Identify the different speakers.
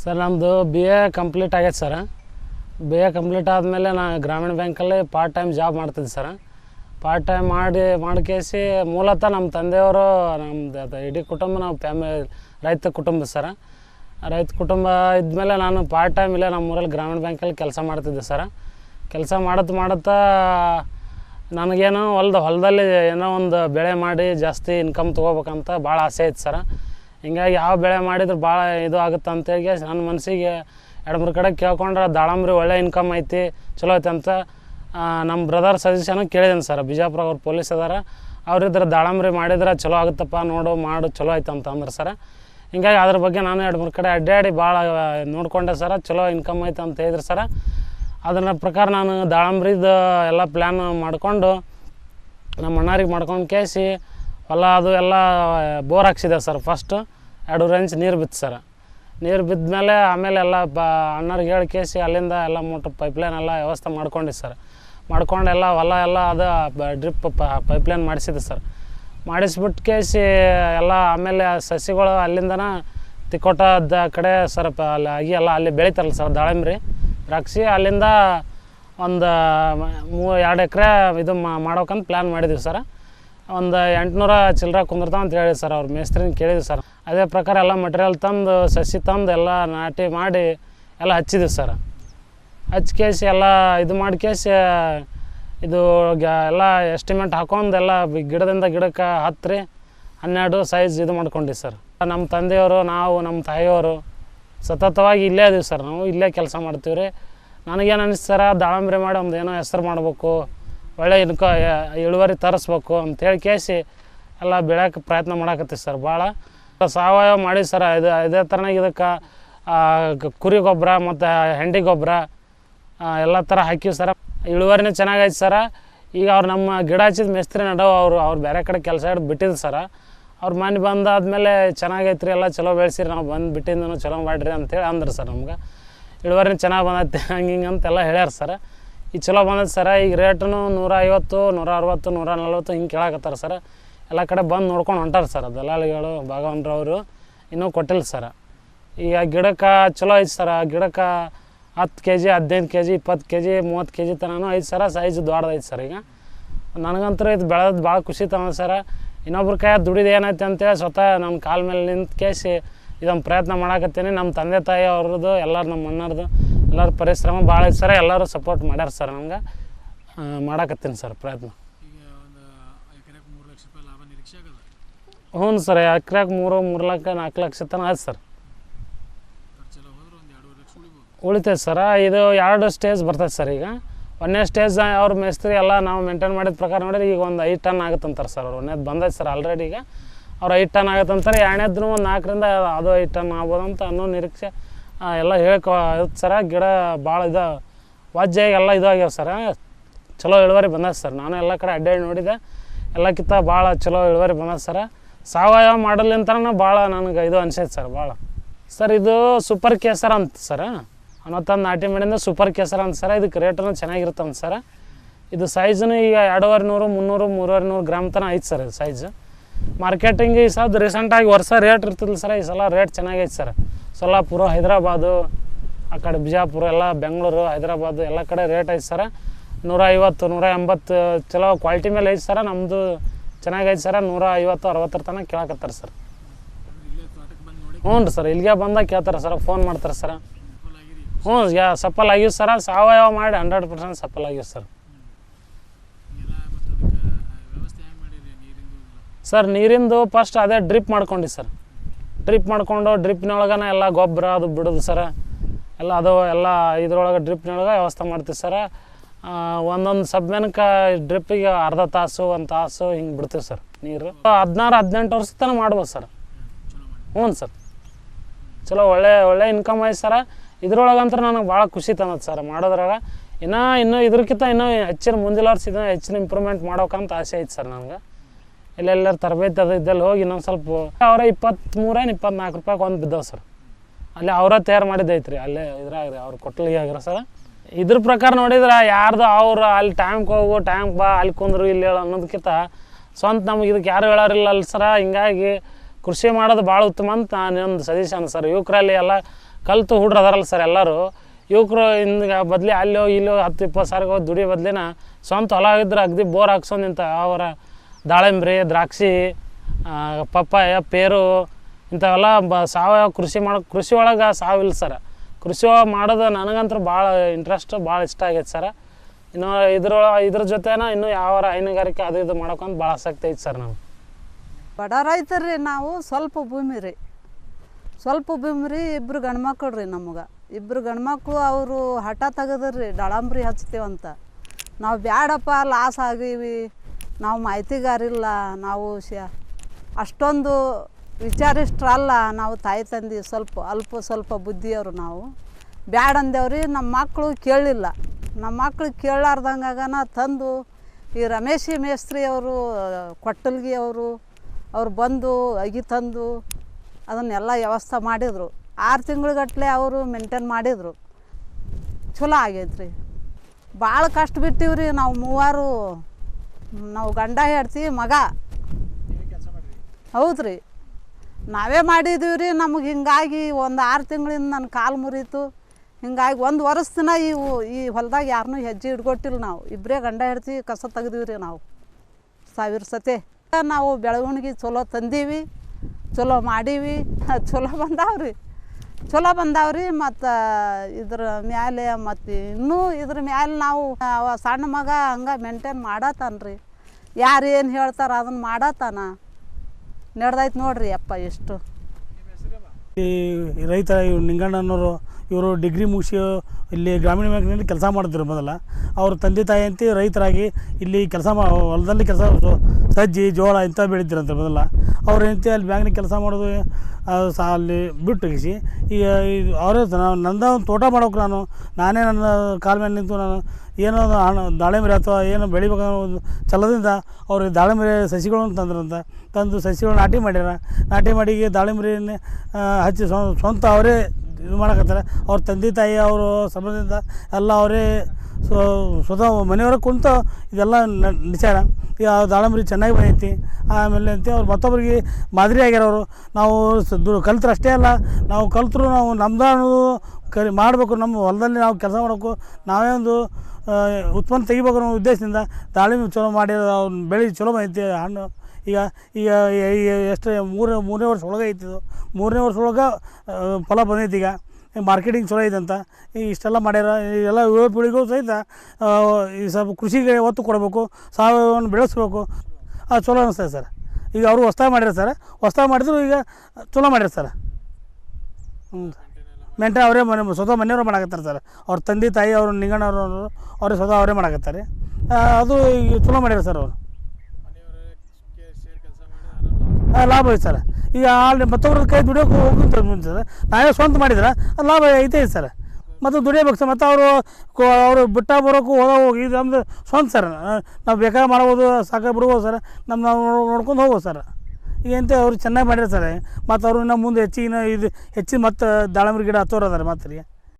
Speaker 1: Sir ನಮ್ಮದು B A complete ಆಗೈತೆ sir. B A complete ಆದಮೇಲೆ ನಾ ಗ್ರಾಮೀಣ ಬ್ಯಾಂಕಲ್ಲಿ ಪಾರ್ಟ್ ಟೈಮ್ ಜಾಬ್ ಮಾಡ್ತಿದ್ದೆ ಸರ್. ಪಾರ್ಟ್ ಟೈಮ್ ಮಾಡಿ, ಮಾಡ್ಕೇಸಿ ಮೂಲತಃ ನಮ್ಮ ತಂದೆಯವರು ನಮ್ಮದು ಅದು ಇಡೀ ಕುಟುಂಬ ನಾವು ಫ್ಯಾಮಿ ರೈತ ಕುಟುಂಬ ಸರ್. ರೈತ ಕುಟುಂಬ ಇದ್ಮೇಲೆ ನಾನು ಪಾರ್ಟ್ ಟೈಮ್ ಇಲ್ಲೇ ನಮ್ಮೂರಲ್ಲಿ ಗ್ರಾಮೀಣ ಬ್ಯಾಂಕಲ್ಲಿ ಕೆಲಸ ಮಾಡ್ತಿದ್ದೆ ಸರ್. ಕೆಲಸ ಮಾಡತ್ ಮಾಡುತ್ತಾ ನನಗೇನೋ ಹೊಲ್ದ, ಹೊಲದಲ್ಲಿ ಏನೋ ಒಂದು ಬೆಳೆ ಮಾಡಿ ಜಾಸ್ತಿ ಇನ್ಕಮ್ ತೊಗೋಬೇಕಂತ ಭಾಳ ಆಸೆ ಐತೆ ಸರ. ಹಿಂಗಾಗಿ ಯಾವ ಬೆಳೆ ಮಾಡಿದ್ರೆ ಭಾಳ ಇದು ಆಗುತ್ತೆ ಅಂತೇಳಿ ನನ್ನ ಮನಸ್ಸಿಗೆ ಎರಡು ಮೂರು ಕಡೆ ಕೇಳ್ಕೊಂಡ್ರೆ ದಾಳಂಬ್ರಿ ಒಳ್ಳೆ ಇನ್ಕಮ್ ಐತಿ, ಚಲೋ ಐತೆ ಅಂತ ನಮ್ಮ ಬ್ರದರ್ ಸಜೆಷನ್ ಕೇಳಿದ್ದೀನಿ ಸರ್ ಬಿಜಾಪುರ ಅವ್ರು ಪೊಲೀಸ್ ಅದಾರ. ಅವ್ರಿದ್ರ ದಾಳಂಬ್ರಿ ಮಾಡಿದ್ರೆ ಚಲೋ ಆಗುತ್ತಪ್ಪ, ನೋಡು, ಮಾಡು, ಚಲೋ ಐತೆ ಅಂತ ಅಂದ್ರೆ ಸರ್ ಹಿಂಗಾಗಿ ಅದ್ರ ಬಗ್ಗೆ ನಾನು ಎರಡು ಮೂರು ಕಡೆ ಅಡ್ಡಾಡಿ ಭಾಳ ನೋಡಿಕೊಂಡೆ ಸರ ಚಲೋ ಇನ್ಕಮ್ ಐತೆ ಅಂತ ಹೇಳಿದ್ರು ಸರ ಅದನ್ನ ಪ್ರಕಾರ ನಾನು ದಾಳಂಬ್ರಿದು ಎಲ್ಲ ಪ್ಲ್ಯಾನ್ ಮಾಡಿಕೊಂಡು ನಮ್ಮ ಅಣ್ಣಾರಿಗೆ ಮಾಡ್ಕೊಂಡು ಕೇಸಿ ಹೊಲ ಅದು ಎಲ್ಲ ಬೋರ್ ಹಾಕ್ಸಿದೆ ಸರ್ ಫಸ್ಟು ಎರಡೂವರೆ ಇಂಚ್ ನೀರು ಬಿತ್ತು ಸರ್ ನೀರು ಬಿದ್ದ ಮೇಲೆ ಆಮೇಲೆ ಎಲ್ಲ ಬ, ಅಣ್ಣರಿಗೆ ಹೇಳಿ ಕೇಸಿ ಅಲ್ಲಿಂದ ಎಲ್ಲ ಮೋಟ್ರ್ ಪೈಪ್ಲೈನ್ ಎಲ್ಲ ವ್ಯವಸ್ಥೆ ಮಾಡ್ಕೊಂಡು ಸರ್ ಮಾಡ್ಕೊಂಡು ಎಲ್ಲ ಹೊಲ ಎಲ್ಲ ಅದು ಡ್ರಿಪ್ ಪೈಪ್ಲೈನ್ ಮಾಡಿಸಿದೆ ಸರ್ ಮಾಡಿಸ್ಬಿಟ್ಟು ಕೇಸಿ ಎಲ್ಲ ಆಮೇಲೆ ಸಸಿಗಳು ಅಲ್ಲಿಂದನ ತಿಕ್ಕೋಟದ ಕಡೆ ಸರ್ ಅಲ್ಲಿ ಆಗಿ ಎಲ್ಲ ಅಲ್ಲಿ ಬೆಳಿತಾರಲ್ಲ ಸರ್ ದಾಳಿಂಬ್ರಿ. ದ್ರಾಕ್ಷಿ ಅಲ್ಲಿಂದ ಒಂದು ಮೂ, ಎರಡು ಎಕರೆ ಇದು ಮಾಡೋಕಂತ ಪ್ಲ್ಯಾನ್ ಮಾಡಿದ್ವಿ ಸರ್ ಒಂದು ಎಂಟುನೂರ ಚಿಲ್ಲರ ಕುಂದಿರ್ತಾವ ಅಂತ ಹೇಳಿ ಸರ್ ಅವ್ರ ಮೇಸ್ತ್ರಿನ ಕೇಳಿದ್ವಿ ಸರ್. ಅದೇ ಪ್ರಕಾರ ಎಲ್ಲ ಮಟೀರಿಯಲ್ ತಂದು, ಸಸಿ ತಂದು ಎಲ್ಲ ನಾಟಿ ಮಾಡಿ ಎಲ್ಲ ಹಚ್ಚಿದ್ವಿ ಸರ್. ಹಚ್ಕೇಸಿ ಎಲ್ಲ ಇದು ಮಾಡ್ಕೇಸಿ ಇದು ಗ್ಯಾ ಎಲ್ಲ ಎಸ್ಟಿಮೇಟ್ ಹಾಕೊಂಡು ಎಲ್ಲ ಗಿಡದಿಂದ ಗಿಡಕ್ಕೆ ಹತ್ತಿರಿ ಹನ್ನೆರಡು ಸೈಜ್ ಇದು ಮಾಡ್ಕೊಂಡಿವಿ ಸರ್. ನಮ್ಮ ತಂದೆಯವರು, ನಾವು, ನಮ್ಮ ತಾಯಿಯವರು ಸತತವಾಗಿ ಇಲ್ಲೇ ಅದೀವಿ ಸರ್. ನಾವು ಇಲ್ಲೇ ಕೆಲಸ ಮಾಡ್ತೀವಿ ರೀ ನನಗೇನು ಅನಿಸ್ತು ಸರ ದಾಳಂಬ್ರಿ ಮಾಡಿ ಒಂದು ಏನೋ ಹೆಸರು ಮಾಡಬೇಕು. ಒಳ್ಳೆ ಇನ್ಕ ಇಳುವರಿ ತರಿಸ್ಬೇಕು ಅಂತೇಳಿ ಕೇಸಿ ಎಲ್ಲ ಬೆಳೆಯೋಕೆ ಪ್ರಯತ್ನ ಮಾಡಾಕತ್ತೀವಿ ಸರ್ ಭಾಳ. ಸಾವಯವ ಮಾಡಿ ಸರ್, ಇದು, ಇದೇ ಥರನಾಗ ಇದಕ್ಕೆ ಕುರಿ ಗೊಬ್ಬರ ಮತ್ತು ಹೆಂಡಿ ಗೊಬ್ಬರ ಎಲ್ಲ ಥರ ಹಾಕಿವಿ ಸರ. ಇಳುವರಿನೇ ಚೆನ್ನಾಗೈತೆ ಸರ. ಈಗ ಅವ್ರು ನಮ್ಮ ಗಿಡ ಹಚ್ಚಿದ ಮೇಸ್ತ್ರಿ ನಡವ ಅವರು, ಅವ್ರು ಬೇರೆ ಕಡೆ ಕೆಲಸ ಹಿಡ್ದು ಬಿಟ್ಟಿದ್ದು ಸರ. ಅವ್ರ ಮನೆ ಬಂದಾದಮೇಲೆ ಚೆನ್ನಾಗೈತೆ ರೀ, ಎಲ್ಲ ಚಲೋ ಬೆಳೆಸಿರಿ, ನಾವು ಬಂದು ಬಿಟ್ಟಿದ್ದು ಚಲೋ ಮಾಡಿರಿ ಅಂತೇಳಿ ಅಂದ್ರು ಸರ್ ನಮ್ಗೆ. ಇಳುವರಿನೂ ಚೆನ್ನಾಗಿ ಬಂದೈತೆ, ಹಂಗೆ ಹಿಂಗೆ ಅಂತೆಲ್ಲ ಹೇಳ್ಯಾರ ಸರ. ಈಗ ಚಲೋ ಬಂದದ ಸರ, ಈಗ ರೇಟನು ನೂರ ಐವತ್ತು, ನೂರ ಅರವತ್ತು, ನೂರ ನಲ್ವತ್ತು ಹಿಂಗೆ ಕೇಳಾಕತ್ತಾರ ಸರ. ಎಲ್ಲ ಕಡೆ ಬಂದು ನೋಡ್ಕೊಂಡು ಹೊಂಟಾರ ಸರ್, ದಲ್ಲಾಳಿಗಳು, ಭಾಗವನ್ರವರು. ಇನ್ನೂ ಕೊಟ್ಟಿಲ್ಲ ಸರ. ಈಗ ಗಿಡಕ್ಕೆ ಚಲೋ ಐತೆ ಸರ ಗಿಡಕ್ಕೆ ಹತ್ತು ಕೆ ಜಿ ಹದಿನೈದು ಕೆ ಜಿ ಇಪ್ಪತ್ತು ಕೆ ಜಿ ಮೂವತ್ತು ಕೆ ಜಿ ತನೂ ಐತೆ ಸರ, ಸೈಜ್ ದೊಡ್ಡದೈತೆ ಸರ್ ಈಗ. ನನಗಂತೂ ಇದು ಬೆಳೆದು ಭಾಳ ಖುಷಿ ತಗೊಂಡು ಸರ. ಇನ್ನೊಬ್ರ ಕೈ ದುಡಿದು ಏನೈತೆ ಅಂತೇಳಿ ಸ್ವತಃ ನಮ್ಮ ಕಾಲ ಮೇಲೆ ನಿಂತು ಕೇಸಿ ಇದೊಂದು ಪ್ರಯತ್ನ ಮಾಡಾಕತ್ತೀನಿ. ನಮ್ಮ ತಂದೆ ತಾಯಿ ಅವ್ರದ್ದು, ಎಲ್ಲರೂ ನಮ್ಮ ಅಣ್ಣರದು. ಎಲ್ಲರ ಪರಿಶ್ರಮ ಭಾಳ ಐತೆ ಸರ್ ಎಲ್ಲರೂ ಸಪೋರ್ಟ್ ಮಾಡ್ಯಾರ ಸರ್ ನಮ್ಗೆ. ಮಾಡಾಕತ್ತೀನಿ ಸರ್ ಪ್ರಯತ್ನ. ಹ್ಞೂ ಸರ್ ಎಕ್ರೆಗೆ ಮೂರು ಮೂರು ಲಕ್ಷ ನಾಲ್ಕು ಲಕ್ಷ ತನಕ ಆಯ್ತು ಸರ್ ಉಳಿತೈತೆ ಸರ್ ಇದು ಎರಡು ಸ್ಟೇಜ್ ಬರ್ತೈತೆ ಸರ್ ಈಗ. ಒಂದನೇ ಸ್ಟೇಜ್ ಅವ್ರ ಮೇಸ್ತ್ರಿ ಎಲ್ಲ ನಾವು ಮೇಂಟೈನ್ ಮಾಡಿದ ಪ್ರಕಾರ ನೋಡಿದ್ರೆ ಈಗ ಒಂದು ಐದು ಟನ್ ಆಗುತ್ತಂತಾರೆ ಸರ್ ಅವ್ರು. ಒಂದೇದು ಬಂದೈತೆ ಸರ್ ಆಲ್ರೆಡಿ ಈಗ. ಅವ್ರು ಐದು ಟನ್ ಆಗುತ್ತಂತಾರೆ ಎರಡನೇದೂ ಒಂದು ನಾಲ್ಕರಿಂದ ಅದು ಐದು ಟನ್ ಆಗ್ಬೋದಂತ ಅನ್ನೋ ನಿರೀಕ್ಷೆ ಎಲ್ಲ ಹೇಳಕ್ಕೆ ಇತ್ತು ಸರ, ಗಿಡ ಭಾಳ ಇದು ವಾಜ್ಯಾಗಿ ಎಲ್ಲ ಇದಾಗ್ಯಾವ ಸರ. ಚಲೋ ಇಳುವರಿ ಬಂದ ಸರ್. ನಾನು ಎಲ್ಲ ಕಡೆ ಅಡ್ಡಾಡಿ ನೋಡಿದೆ. ಎಲ್ಲಕ್ಕಿಂತ ಭಾಳ ಚಲೋ ಇಳುವರಿ ಬಂದದ ಸರ. ಸಾವಯವ ಮಾಡಲಿಂತನೂ ಭಾಳ ನನಗೆ ಇದು ಅನ್ಸೈತೆ ಸರ್ ಭಾಳ ಸರ್, ಇದು ಸೂಪರ್ ಕೇಸರ ಅಂತ ಸರ. ತಂದು ನಾಟಿ ಮಾಡಿಂದ ಸೂಪರ್ ಕೇಸರ ಅಂತ ಸರ. ಇದಕ್ಕೆ ರೇಟನ್ನು ಅಂತ ಸರ. ಇದು ಸೈಜನು ಈಗ ಎರಡೂವರೆ ನೂರು, ಮುನ್ನೂರು, ಮೂರುವರೆ ನೂರು ಗ್ರಾಮ್ ತನಕ ಐತೆ ಸರ್ ಇದು ಸೈಜು. ಮಾರ್ಕೆಟಿಂಗ್ ಈ ಸಲ ರೀಸೆಂಟಾಗಿ ವರ್ಷ ರೇಟ್ ಇರ್ತಿಲ್ಲ ಸರ್. ಈ ಸಲ ರೇಟ್ ಚೆನ್ನಾಗೈತೆ ಸರ್. ಸೊಲ್ಲಾಪುರ, ಹೈದರಾಬಾದು, ಆ ಕಡೆ ಬಿಜಾಪುರ, ಎಲ್ಲ ಬೆಂಗಳೂರು, ಹೈದರಾಬಾದು, ಎಲ್ಲ ಕಡೆ ರೇಟ್ ಐತೆ ಸರ. ನೂರ ಐವತ್ತು ನೂರ ಎಂಬತ್ತು ಚಲೋ ಕ್ವಾಲಿಟಿ ಮೇಲೆ ಐತೆ ಸರ. ನಮ್ಮದು ಚೆನ್ನಾಗೈತೆ ಸರ. ನೂರ ಐವತ್ತು ಅರವತ್ತರ ತನಕ ಕೇಳಕತ್ತಾರೆ ಸರ್. ಹ್ಞೂ ರೀ ಸರ್. ಇಲ್ಲಿಗೆ ಬಂದಾಗ ಕೇಳ್ತಾರೆ ಸರ್. ಫೋನ್ ಮಾಡ್ತಾರೆ ಸರ್. ಹ್ಞೂ, ಯಾ ಸಫಲ್ ಆಗಿವೆ ಸರ. ಸಾವಯವ ಮಾಡಿ ಹಂಡ್ರೆಡ್ ಪರ್ಸೆಂಟ್ ಸಫಲ್ ಆಗಿವೆ ಸರ್. ಸರ್, ನೀರಿಂದು ಫಸ್ಟ್ ಅದೇ ಡ್ರಿಪ್ ಮಾಡ್ಕೊಂಡಿ ಸರ್. ಡ್ರಿಪ್ ಮಾಡಿಕೊಂಡು ಡ್ರಿಪ್ನೊಳಗನ ಎಲ್ಲ ಗೊಬ್ಬರ ಅದು ಬಿಡೋದು ಸರ. ಎಲ್ಲ ಅದು ಎಲ್ಲ ಇದ್ರೊಳಗೆ ಡ್ರಿಪ್ನೊಳಗೆ ವ್ಯವಸ್ಥೆ ಮಾಡ್ತೀವಿ ಸರ. ಒಂದೊಂದು ಸಬ್ಮೆನ್ಕ ಡ್ರಿಪ್ಪಿಗೆ ಅರ್ಧ ತಾಸು, ಒಂದು ತಾಸು ಹಿಂಗೆ ಬಿಡ್ತೀವಿ ಸರ್ ನೀರು. ಹದಿನಾರು, ಹದಿನೆಂಟು ವರ್ಷ ತನಕ ಮಾಡ್ಬೋದು ಸರ್. ಹ್ಞೂ ಸರ್. ಚಲೋ ಒಳ್ಳೆ ಒಳ್ಳೆ ಇನ್ಕಮ್ ಆಯ್ತು ಸರ. ಇದ್ರೊಳಗಂತ್ರ ನನಗೆ ಭಾಳ ಖುಷಿ ತಂದದ ಸರ್ ಮಾಡೋದ್ರಾಗ. ಇನ್ನೂ ಇನ್ನೂ ಇದ್ರಕ್ಕಿಂತ ಇನ್ನೂ ಹೆಚ್ಚಿನ ಮುಂದಿನ ವರ್ಷ ಇದನ್ನ ಹೆಚ್ಚಿನ ಇಂಪ್ರೂವ್ಮೆಂಟ್ ಮಾಡೋಕಂತ ಆಸೆ ಐತೆ ಸರ್ ನನಗೆ. ಎಲ್ಲೆಲ್ಲರ ತರಬೇತಿ ಅದು ಇದ್ದಲ್ಲಿ ಹೋಗಿ ಇನ್ನೊಂದು ಸ್ವಲ್ಪ ಅವರ ಇಪ್ಪತ್ತ್ಮೂರೇನು ಇಪ್ಪತ್ನಾಲ್ಕು ರೂಪಾಯಿಗೆ ಒಂದು ಬಿದ್ದಾವೆ ಸರ್. ಅಲ್ಲಿ ಅವರ ತಯಾರು ಮಾಡಿದ್ದೈತೆ ರೀ ಅಲ್ಲೇ ಇದ್ರಾಗ ರೀ ಅವ್ರ ಕೊಟ್ಟಲಿಗೆ ಆಗಿರೋ ಸರ್. ಇದ್ರ ಪ್ರಕಾರ ನೋಡಿದ್ರೆ ಯಾರ್ದು ಅವ್ರು ಅಲ್ಲಿ ಟೈಮ್ಗೆ ಹೋಗು ಟೈಮ್ಗೆ ಬಾ, ಅಲ್ಲಿ ಕುಂದ್ರು, ಇಲ್ಲಿ ಹೇಳು ಅನ್ನೋದಕ್ಕಿಂತ ಸ್ವಂತ ನಮಗೆ ಇದಕ್ಕೆ ಯಾರು ಹೇಳೋರಿಲ್ಲ ಅಲ್ಲ ಸರ. ಹಿಂಗಾಗಿ ಕೃಷಿ ಮಾಡೋದು ಭಾಳ ಉತ್ತಮ ಅಂತ ನಾನೊಂದು ಸಜೆಷನ್ ಸರ್. ಯುವಕರಲ್ಲಿ ಎಲ್ಲ ಕಲ್ತು ಹುಡ್ರು ಅದಾರಲ್ಲ ಸರ್ ಎಲ್ಲರೂ. ಯುವಕರು ಹಿಂಗೆ ಬದಲಿ ಅಲ್ಲಿ ಹೋಗಿ ಇಲ್ಲಿ ಹೋಗಿ ಹತ್ತು ಇಪ್ಪತ್ತು ಸಾವಿರ ಹೋಗಿ ದುಡಿ ಬದಲಿನ ಸ್ವಂತ ಹೊಲ ಇದ್ರೆ ಅಗ್ದಿ ಬೋರ್ ಹಾಕ್ಸೊಂದು ಇಂಥ ಅವರ ದಾಳಿಂಬ್ರಿ, ದ್ರಾಕ್ಷಿ ಪಪ್ಪಾಯ, ಪೇರು ಇಂಥವೆಲ್ಲ ಬ ಸಾವಯವ ಕೃಷಿ ಮಾಡೋ, ಕೃಷಿ ಒಳಗೆ ಸಾವಿಲ್ಲ ಸರ. ಕೃಷಿ ಒಳಗೆ ಮಾಡೋದು ನನಗಂತೂ ಭಾಳ ಇಂಟ್ರೆಸ್ಟ್ ಭಾಳ ಇಷ್ಟ ಆಗೈತೆ ಸರ. ಇನ್ನು ಇದ್ರೊಳ, ಇದ್ರ ಜೊತೆನ ಇನ್ನೂ ಯಾವ ಹೈನುಗಾರಿಕೆ ಅದು ಇದು ಮಾಡೋಕಂತ ಭಾಳ ಆಸಕ್ತಿ ಐತೆ ಸರ್ ನಾವು
Speaker 2: ಬಡ ರೈತರು ರೀ ನಾವು ಸ್ವಲ್ಪ ಭೂಮಿ ರೀ. ಸ್ವಲ್ಪ ಭೂಮಿ ರೀ ಇಬ್ಬರು ಗಂಡ್ಮಕ್ಳು ರೀ ನಮಗೆ. ಇಬ್ಬರು ಗಂಡ್ಮಕ್ಳು ಅವರು ಹಠ ತೆಗೆದ್ರಿ, ದಾಳಂಬ್ರಿ ಹಚ್ತೀವಂತ. ನಾವು ಬ್ಯಾಡಪ್ಪ ಲಾಸ್ ಆಗೀವಿ. ನಾವು ಮಾಹಿತಿಗಾರಿಲ್ಲ, ನಾವು ಶ, ಅಷ್ಟೊಂದು ವಿಚಾರಿಷ್ಟ್ರಲ್ಲ, ನಾವು ತಾಯಿ ತಂದೆ ಸ್ವಲ್ಪ ಅಲ್ಪ ಸ್ವಲ್ಪ ಬುದ್ಧಿಯವರು ನಾವು. ಬ್ಯಾಡ ಅಂದೇವ್ರಿ, ನಮ್ಮ ಮಕ್ಕಳು ಕೇಳಲಿಲ್ಲ ನಮ್ಮ ಮಕ್ಕಳು ಕೇಳಾರ್ದಂಗಾಗನ ತಂದು, ಈ ರಮೇಶಿ ಮೇಸ್ತ್ರಿ ಅವರು, ಕೊಟ್ಟಲ್ಗಿ ಅವರು ಬಂದು, ಅಗಿ ತಂದು, ಅದನ್ನೆಲ್ಲ ವ್ಯವಸ್ಥೆ ಮಾಡಿದರು. ಆರು ತಿಂಗ್ಳುಗಟ್ಲೆ ಅವರು ಮೇಂಟೈನ್ ಮಾಡಿದರು. ಚಲೋ ಆಗೈತೆ ರೀ ಭಾಳ ಕಷ್ಟ ಬಿಟ್ಟಿವ್ರಿ ನಾವು ಮೂವರು. ನಾವು ಗಂಡ ಹೆಡ್ತಿ, ಮಗ. ಹೌದು ರೀ ನಾವೇ ಮಾಡಿದೀವಿ ರೀ ನಮಗೆ ಹಿಂಗಾಗಿ ಒಂದು ಆರು ತಿಂಗಳಿಂದ ನನ್ನ ಕಾಲು ಮುರಿತು. ಹಿಂಗಾಗಿ ಒಂದು ವರ್ಷದಿನ ಈ ಈ ಹೊಲದಾಗ ಯಾರನ್ನೂ ಹೆಜ್ಜೆ ಹಿಡ್ಕೊಟ್ಟಿಲ್ಲ ನಾವು. ಇಬ್ಬರೇ ಗಂಡ ಹೆಡ್ತಿ ಕಸ ತೆಗ್ದೀವಿ ರೀ ನಾವು. ಸಾವಿರ ಸತೆ. ನಾವು ಬೆಳವಣಿಗೆ ಚಲೋ ತಂದೀವಿ, ಚಲೋ ಮಾಡೀವಿ, ಚಲೋ ಬಂದಾವ್ರಿ. ಚಲೋ ಬಂದಾವ್ರಿ ಮತ್ತು ಇದ್ರ ಮ್ಯಾಲೆ ಮತ್ತು ಇನ್ನೂ ಇದ್ರ ಮ್ಯಾಲೆ ನಾವು ಅವ ಸಣ್ಣ ಮಗ ಹಂಗೆ ಮೇಂಟೈನ್ ಮಾಡತ್ತಾನ ರೀ ಯಾರು ಏನು ಹೇಳ್ತಾರ ಅದನ್ನು ಮಾಡತ್ತಾನ ನಡೆದೈತೆ ನೋಡ್ರಿ ಅಪ್ಪ ಎಷ್ಟು
Speaker 3: ಈ ರೈತ ಇವ್ರು ನಿಂಗಣ್ಣನವರು ಇವರು ಡಿಗ್ರಿ ಮುಗಿಸಿ ಇಲ್ಲಿ ಗ್ರಾಮೀಣ ಬ್ಯಾಂಕ್ನಲ್ಲಿ ಕೆಲಸ ಮಾಡ್ತಿದ್ರು ಮೊದಲ. ಅವ್ರ ತಂದೆ ತಾಯಿ ಅಂತ ರೈತರಾಗಿ ಇಲ್ಲಿ ಕೆಲಸ ಮಾ ಹೊಲದಲ್ಲಿ ಕೆಲಸ ಸಜ್ಜಿ, ಜೋಳ ಇಂಥ ಬೆಳೀತಿರಂತೆ ಮೊದಲ. ಅವ್ರ ಹೆಂಡತಿ ಅಲ್ಲಿ ಬ್ಯಾಂಕ್ನಾಗ ಕೆಲಸ ಮಾಡೋದು ಸಹ ಅಲ್ಲಿ ಬಿಟ್ಟು ಗಿಸಿ ಈಗ ಅವರೇ ನಂದ ಒಂದು ತೋಟ ಮಾಡೋಕೆ ನಾನು. ನಾನೇ ನನ್ನ ಕಾಲ ಮೇಲೆ ನಿಂತು ನಾನು ಏನೋ ಹಣ್ಣು ದಾಳಿಂಬೆ ಅಥವಾ ಏನು ಬೆಳಿಬೇಕು ಛಲದಿಂದ ಅವ್ರಿಗೆ ದಾಳಿಂಬೆ ಸಸಿಗಳನ್ನು ತಂದ್ರಂತ. ತಂದು ಸಸಿಗಳು ನಾಟಿ ಮಾಡ್ಯಾರ. ನಾಟಿ ಮಾಡಿ ದಾಳಿಂಬ್ರಿಯನ್ನೇ ಹಚ್ಚಿ ಸ್ವ- ಸ್ವಂತ ಅವರೇ ಇದು ಮಾಡಕತ್ತಾರೆ. ಅವ್ರ ತಂದೆ ತಾಯಿ, ಅವರು ಸಂಬಂಧದಿಂದ ಎಲ್ಲ ಅವರೇ ಸೊ ಸ್ವತಃ ಮನೆಯವ್ರಿಗೆ ಕುಂತು ಇದೆಲ್ಲ ನಿಚಾರ ಈಗ ದಾಳಂಬರಿ ಚೆನ್ನಾಗಿ ಬಂದೈತಿ. ಆಮೇಲೆ ಅಂತ ಅವ್ರು ಮತ್ತೊಬ್ಬರಿಗೆ ಮಾದರಿ ಆಗ್ಯಾರ ಅವರು ನಾವು ದುಡ್ಡು ಕಲ್ತ್ರು ಅಷ್ಟೇ ಅಲ್ಲ, ನಾವು ಕಲ್ತರು ನಾವು ನಮ್ದು ಕರಿ, ಮಾಡಬೇಕು. ನಮ್ಮ ಹೊಲದಲ್ಲಿ ನಾವು ಕೆಲಸ ಮಾಡಬೇಕು. ನಾವೇ ಒಂದು ಉತ್ಪನ್ನ ತೆಗಿಬೇಕು ಅನ್ನೋ ಉದ್ದೇಶದಿಂದ ದಾಳಿಂಬೆ ಚಲೋ ಮಾಡಿ ಅವ್ನ ಬೆಳೆ ಚಲೋ ಬಂದೈತಿ, ಹಣ್ಣು. ಈಗ ಈಗ ಎಷ್ಟು ಮೂರನೇ ಮೂರನೇ ವರ್ಷ ಒಳಗೆ ಐತಿದು ಮೂರನೇ ವರ್ಷ ಒಳಗೆ ಫಲ ಬಂದೈತಿ ಈಗ. ಮಾರ್ಕೆಟಿಂಗ್ ಚಲೋ ಐತೆ ಅಂತ ಇಷ್ಟೆಲ್ಲ ಮಾಡ್ಯಾರ. ಎಲ್ಲ ಯುವ ಪೀಳಿಗೂ ಸಹಿತ ಈ ಸ್ವಲ್ಪ ಕೃಷಿಗೆ ಒತ್ತು ಕೊಡಬೇಕು. ಸಾವಯವವನ್ನು ಬೆಳೆಸ್ಬೇಕು. ಅದು ಚಲೋ ಅನಿಸ್ತದೆ ಸರ್. ಈಗ ಅವರು ಹೊಸ್ದಾಗಿ ಮಾಡ್ಯಾರ ಸರ್. ಹೊಸ್ದಾಗಿ ಮಾಡಿದ್ರು ಈಗ ಚಲೋ ಮಾಡ್ಯಾರ ಸರ್. ಹ್ಞೂ ಮೆಂಟೇನ್ ಅವರೇ ಮನೆ, ಸ್ವತಃ ಮನೆಯವರು ಮಾಡಾಕತ್ತಾರೆ ಸರ್. ಅವ್ರ ತಂದೆ, ತಾಯಿ, ಅವರು ನಿಂಗಣ್ಣವರು ಅವರೇ ಸ್ವತಃ ಅವರೇ ಮಾಡಾಕತ್ತಾರೆ. ಅದು ಈಗ ಚಲೋ ಮಾಡ್ಯಾರ ಸರ್ ಅವರು
Speaker 4: ಮನೆಯವರೇ ಸೇರಿ ಕೆಲಸ ಮಾಡಿ ಆರಾಮ
Speaker 3: ಆ, ಲಾಭ ಐತೆ ಸರ್. ಈಗ ಅಲ್ಲಿ ಮತ್ತೊಬ್ರ ಕೈ ದುಡಿಯೋಕೆ ಸರ್. ನಾವೇ ಸ್ವಂತ ಮಾಡಿದ್ರೆ ಅದು ಲಾಭ ಐತೆ ಸರ್. ಮತ್ತು ದುಡಿಯಬೇಕು ಸರ್. ಮತ್ತು ಅವರು ಅವರು ಬಿಟ್ಟ ಬರೋಕ್ಕೂ ಹೋದ ಹೋಗಿ ಇದು ನಮ್ಮದು ಸ್ವಂತ ಸರ್. ನಾವು ಬೇಕಾದ್ರೆ ಮಾಡ್ಬೋದು ಸಾಕ ಬಿಡ್ಬೋದು ಸರ್. ನಮ್ಮ ನಾವು ನೋಡ್- ನೋಡ್ಕೊಂಡು ಹೋಗ್ಬೋದು ಸರ್. ಈಗ ಎಂತ ಅವ್ರು ಚೆನ್ನಾಗಿ ಮಾಡಿರ್ತಾರೆ ಮತ್ತು ಅವರು ನಮ್ಮ ಮುಂದೆ ಹೆಚ್ಚಿನ ಇದು ಹೆಚ್ಚಿನ ಮತ್ತು ದಾಳಂಬ್ರಿ ಗಿಡ ಹತ್ತೋರು ಅದಾರೆ ಮತ್ತೆ ರೀ